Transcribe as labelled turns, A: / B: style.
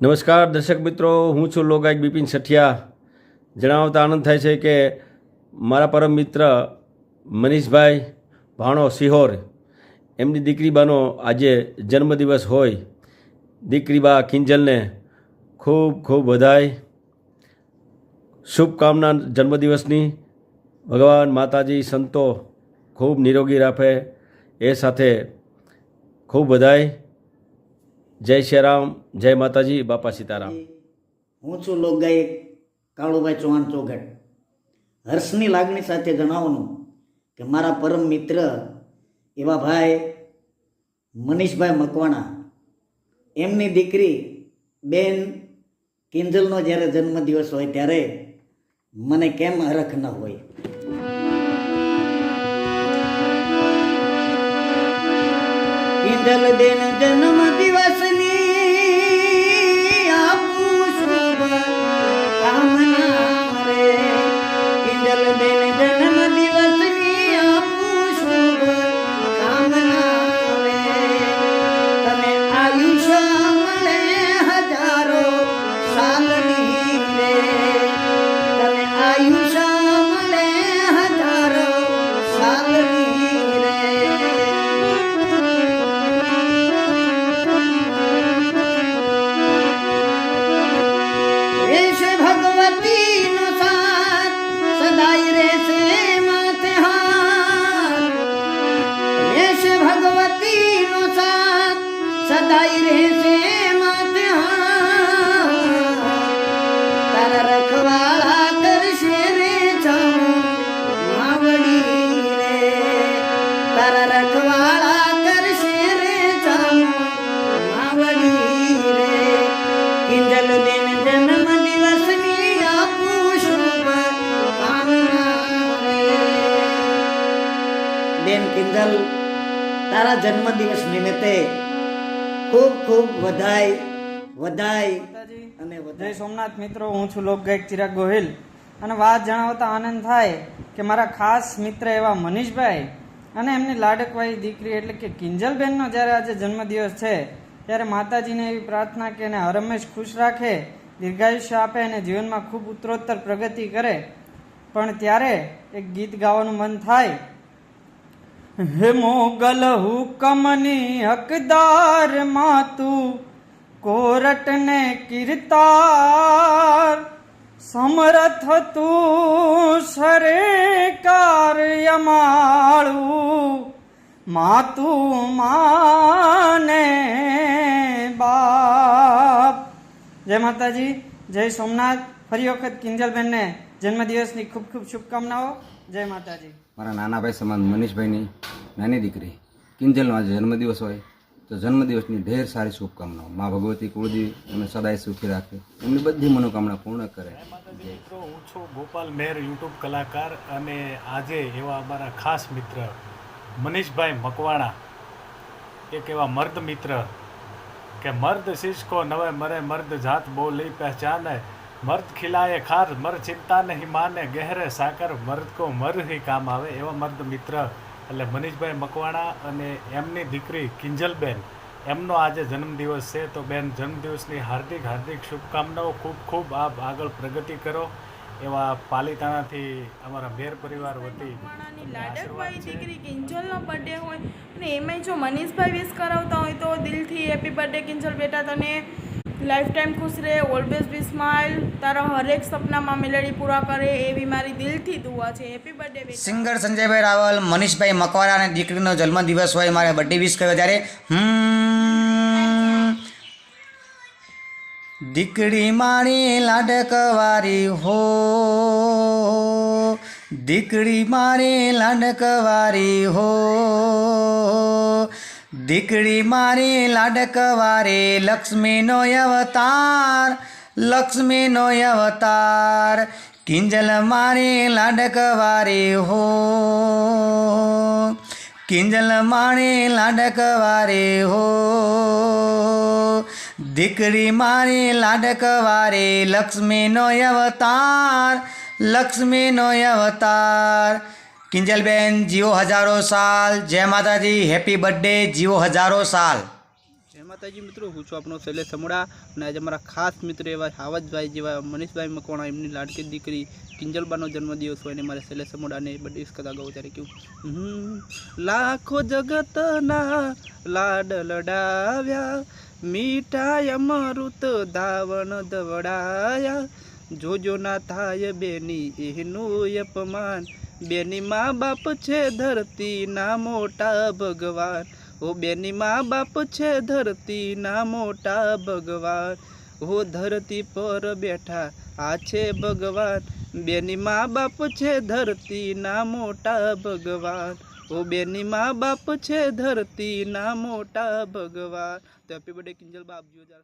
A: નમસ્કાર દર્શક મિત્રો, હું છું લોગાયક બિપિન સઠિયા. જણાવતા આનંદ થાય છે કે મારા પરમ મિત્ર મનીષભાઈ ભાણો સિહોર, એમની દીકરી બાનો આજે જન્મદિવસ હોય. દીકરી બા કિંજલને ખૂબ ખૂબ વધાય શુભકામના જન્મદિવસની. ભગવાન માતાજી સંતો ખૂબ નિરોગી રાખે એ સાથે ખૂબ બધાય જય શ્રી રામ જય માતાજી, બાપા સીતારામ.
B: હું છું લોકગાયક કાળુભાઈ ચૌહાણ ચોઘટ. હર્ષની લાગણી સાથે જણાવવાનું કે મારા પરમ મિત્ર એવા ભાઈ મનીષભાઈ મકવાણા, એમની દીકરી બેન કિંજલનો જ્યારે જન્મદિવસ હોય ત્યારે મને કેમ હરખ ન હોય? કિંજલ બેન જન્મ કિંજલ તારા જન્મદિવસ નિમિત્તે ખૂબ ખૂબ વધાય વધાય. અને
C: જય સોમનાથ મિત્રો, હું છું લોકગાયક ચિરાગ ગોહિલ. અને વાત જણાવતા આનંદ થાય કે મારા ખાસ મિત્ર એવા મનીષભાઈ અને એમની લાડકવાઈ દીકરી એટલે કે કિંજલબેનનો જ્યારે આજે જન્મદિવસ છે, ત્યારે માતાજીને એવી પ્રાર્થના કે એને હરમેશ ખુશ રાખે, દીર્ઘાયુષ્ય આપે અને જીવનમાં ખૂબ ઉત્તરોત્તર પ્રગતિ કરે. પણ ત્યારે એક ગીત ગાવાનું મન થાય. હે મોગલ હુકમની હકદાર માતું કોરટને કીર્તાર, સમરથ તું સરે કાર્યમાળું, માતું માને બાપ. જય માતાજી, જય સોમનાથ. ફરી વખત કિંજલબેનને જન્મદિવસની ખૂબ ખૂબ શુભકામનાઓ. જય માતાજી.
D: મારા નાના ભાઈ સમાન મનીષભાઈની નાની દીકરી. કિંજલનો આજે જન્મદિવસ હોય. તો જન્મદિવસની ઢેર સારી શુભકામનાઓ. મા ભગવતી કુળદેવી એમને સદાય સુખી રાખે. એમની બધી મનોકામના પૂર્ણ કરે.
E: મિત્રો, હું છું ગોપાલ મેર યુટ્યુબ કલાકાર અને આજે એવા અમારા ખાસ મિત્ર મનીષભાઈ મકવાણા, એક એવા મર્દ મિત્ર કે મર્દ શિષ્કો નવે મરે મર્દ જાત બોલી પહેચાને, મર્દ ખિલાએ ખાર, મર ચિંતા નહીં માને, ગહેરે સાકર, મર્દ કો મર હી કામ આવે એવા મર્દ મિત્ર એટલે મનીષભાઈ મકવાણા અને એમની દીકરી કિંજલબેન એમનો આજે જન્મદિવસ છે. તો બેન જન્મદિવસની હાર્દિક હાર્દિક શુભકામનાઓ ખૂબ ખૂબ આપ આગળ પ્રગતિ કરો એવા પાલિતાણાથી અમારા મેર પરિવાર વતી
F: લાડકભાઈ દીકરી કિંજલનો બર્થડે હોય અને એમાંય જો મનીષભાઈ વિશ કરાવતા હોય તો દિલથી હેપી બર્થડે કિંજલ બેટા તને. લાઈફ ટાઈમ ખુશ રહે ઓલવેઝ બી સ્માઇલ તારા હરેક સપનામાં મેલેડી પૂરા કરે એવી મારી દિલથી દુઆ છે. Happy birthday
B: singer Sanjaybhai Raval, Manishbhai Makwara અને દીકરીનો જન્મદિવસ હોય મારે બર્થડે વિશ કર્યો ત્યારે. દીકરી મારી લાડકવારી હો. દીકરી મારી લાડકવારી હો. દીકરી મારી લાડકવારે લક્ષ્મીનો અવતાર લક્ષ્મીનો અવતાર. કિંજલ મારી લાડકવારે હો. કિંજલ મારી લાડકવારે હો. દીકરી મારી લાડકવારે લક્ષ્મીનો અવતાર લક્ષ્મીનો અવતાર. કિંજલબેન જીવો હજારો સાલ. જય માતાજી, હેપી બર્થડે જીવો હજારો સાલ.
C: જય માતા
G: માતાજી મિત્રો, હું છું આપણો શૈલેષ સમોડા અને આજે મારા ખાસ મિત્ર એવા હાવજભાઈ જેવા મનીષભાઈ મકવાણા, એમની લાડકી દીકરી કિંજલબાનો જન્મદિવસ હોય અને મારે શૈલેષ સમોડાને બર્થડે વિશ કરતા ગાઉં ત્યારે કેવું લાખો જગતના લાડ લડાવ્યા, મીઠાઈ અમૃત ધાવણ દવડાયા જોજો ના થાય બેની એનું અપમાન. બેની મા બાપ છે ધરતી ના મોટા ભગવાન. ઓ બેની મા બાપ છે ધરતી ના મોટા ભગવાન. ઓ ધરતી પર બેઠા, આ છે ભગવાન. બેની મા બાપ છે ધરતી ના મોટા ભગવાન. ઓ બેની મા બાપ છે ધરતી ના મોટા ભગવાન. તો હેપી બર્થડે કિંજલ બાપજી, હજાર